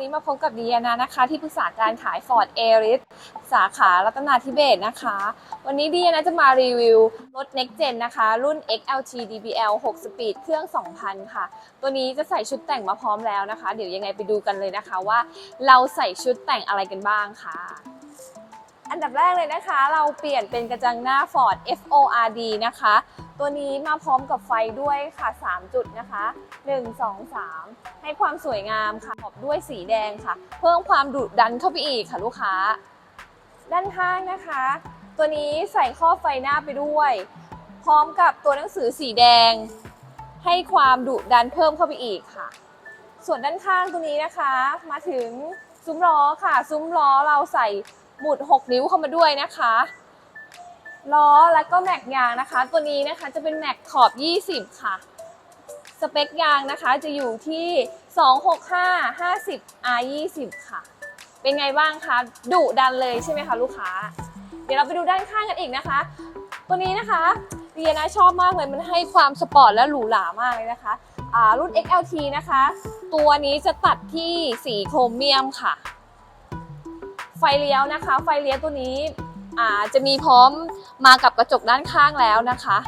วันนี้มาพบกับดียนานะคะ ที่ปรึกษาการขาย Ford a r i s สาขารัตนาธิเบศนะคะ วันนี้ดียนาจะมารีวิวรถ Next Gen นะคะ รุ่น XLT DBL 6 Speed เครื่อง 2,000 ค่ะ ตัวนี้จะใส่ชุดแต่งมาพร้อมแล้วนะคะ เดี๋ยวยังไงไปดูกันเลยนะคะว่า เราใส่ชุดแต่งอะไรกันบ้างค่ะ อันดับแรกเลยนะคะ เราเปลี่ยนเป็นกระจังหน้า Ford FORD นะคะ ตัวนี้มาพร้อมกับไฟด้วยค่ะ 3 จุดนะคะ 1 2 3 ให้ความสวยงามค่ะขอบด้วยสีแดงค่ะ เพิ่มความดุดันเข้าไปอีกค่ะลูกค้า ด้านข้างนะคะ ตัวนี้ใส่ข้อไฟหน้าไปด้วย พร้อมกับตัวหนังสือสีแดง ให้ความดุดันเพิ่มเข้าไปอีกค่ะ ส่วนด้านข้างตัวนี้นะคะ มาถึงซุ้มล้อค่ะ ซุ้มล้อเราใส่ หมุด6 นิ้วเข้ามาด้วยนะคะล้อและก็แม็กยางนะคะ ตัวนี้นะคะจะเป็นแม็กขอบ 20 ค่ะ สเปคยางนะคะจะอยู่ที่ 265 50 R 20ค่ะ เป็นไงบ้างคะดุดันเลยใช่ไหมคะลูกค้า เดี๋ยวเราไปดูด้านข้างกันอีกนะคะ ตัวนี้นะคะเรียนะชอบมากเลยมันให้ความสปอร์ตและหรูหรามากเลยนะคะอ่ารุ่น XLT นะคะ ตัวนี้จะตัดที่สีโครเมียมค่ะ ไฟเลี้ยวนะคะ ไฟเลี้ยวตัวนี้จะมีพร้อมมากับกระจกด้านข้างแล้วนะคะ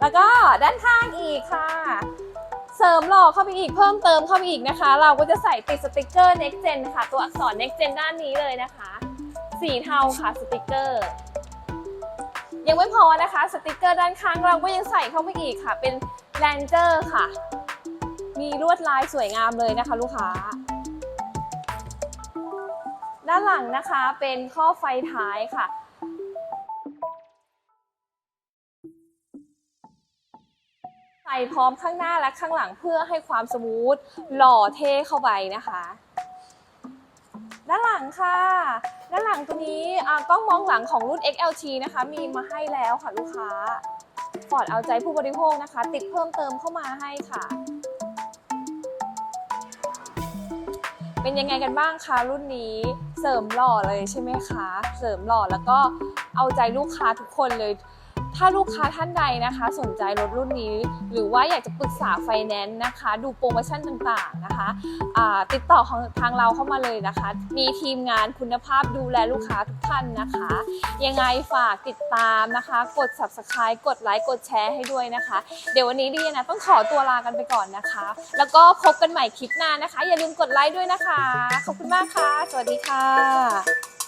แล้วก็ด้านข้างอีกค่ะ เสริมหล่อเข้าไปอีกเพิ่มเติมเข้าไปอีกนะคะ เราก็จะใส่ติดสติกเกอร์ next gen ค่ะ ตัวอักษร next gen ด้านนี้เลยนะคะ สีเทาค่ะสติกเกอร์ ยังไม่พอนะคะสติกเกอร์ด้านข้างเราก็ยังใส่เข้าไปอีกค่ะ เป็นแลนเจอร์ค่ะ มีลวดลายสวยงามเลยนะคะ ลูกค้า ด้านหลังนะคะเป็นข้อไฟท้ายค่ะใส่พร้อมข้างหน้าและข้างหลังเพื่อให้ความสมูทหล่อเท่เข้าไปนะคะด้านหลังค่ะ ด้านหลังตัวนี้อ่ากล้องมองหลังของรุ่น XLT นะคะ มีมาให้แล้วค่ะลูกค้าฟอร์ดเอาใจผู้บริโภคนะคะ ติดเพิ่มเติมเข้ามาให้ค่ะ เป็นยังไงกันบ้างคะรุ่นนี้ เสริมหล่อเลยใช่ไหมคะ เสริมหล่อแล้วก็เอาใจลูกค้าทุกคนเลย ถ้าลูกค้าท่านใดนะคะ สนใจรถรุ่นนี้ หรือว่าอยากจะปรึกษาไฟแนนซ์นะคะ ดูโปรโมชั่นต่างๆนะคะอ่าติดต่อของทางเราเข้ามาเลยนะคะ มีทีมงานคุณภาพดูแลลูกค้าทุกท่านนะคะ ยังไงฝากติดตามนะคะ กด subscribe กดไลค์กดแชร์ให้ด้วยนะคะ เดี๋ยววันนี้ดีนะต้องขอตัวลากันไปก่อนนะคะ แล้วก็พบกันใหม่คลิปหน้านะคะ อย่าลืมกดไลค์ด้วยนะคะ ขอบคุณมากค่ะ สวัสดีค่ะ